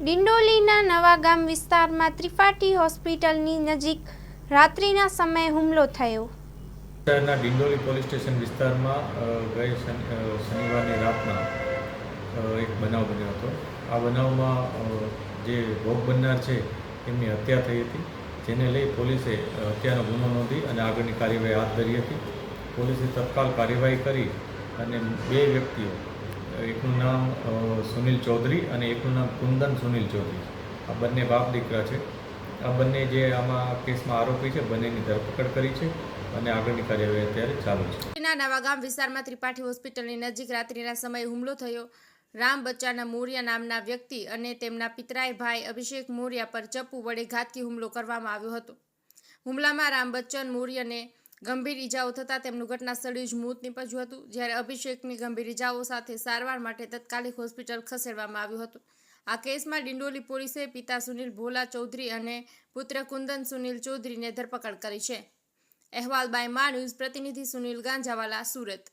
ડિંડોલીના નવાગામ વિસ્તારમાં ત્રિપાઠી હોસ્પિટલની નજીક રાત્રિના સમયે હુમલો થયો. શહેરના ડિંડોલી પોલીસ સ્ટેશન વિસ્તારમાં ગઈ શનિવારની રાતના એક બનાવ બન્યો હતો. આ બનાવમાં જે ભોગ બનનાર છે, એમની હત્યા થઈ હતી, જેને લઈ પોલીસે હત્યાનો ગુનો નોંધી અને આગળની કાર્યવાહી હાથ ધરી હતી. પોલીસે તત્કાલ કાર્યવાહી કરી અને બે વ્યક્તિઓ એકનું નામ સુનિલ ચૌધરી અને એકનું નામ કુંદન સુનિલ ચૌધરી. આ બંને બાપ દીકરા છે. આ બંને જે આમાં કેસમાં આરોપી છે, બંનેની ધરપકડ કરી છે અને આગળની કાર્યવાહી અત્યારે ચાલુ છે. નવાગામ વિસ્તારમાં ત્રિપાઠી હોસ્પિટલની નજીક રાત્રિના સમયે હુમલો થયો. રામ બચ્ચાના મોરિયા નામના વ્યક્તિ અને તેમના પિતરાઈ ભાઈ અભિષેક મોરિયા પર ચપ્પુ વડે ઘાતકી હુમલો કરવામાં આવ્યો હતો. હુમલામાં રામ બચ્ચન, મોરિયાને ગંભીર ઈજાઓ થતાં તેમનું ઘટના સ્થળે જ મોત નીપજ્યું હતું, જ્યારે અભિષેકની ગંભીર ઈજાઓ સાથે સારવાર માટે તત્કાલિક હોસ્પિટલ ખસેડવામાં આવ્યું હતું. આ કેસમાં ડિંડોલી પોલીસે પિતા સુનિલ ભોલા ચૌધરી અને પુત્ર કુંદન સુનિલ ચૌધરીને ધરપકડ કરી છે. અહેવાલ બાય મા ન્યૂઝ, પ્રતિનિધિ સુનિલ ગાંજાવાલા, સુરત.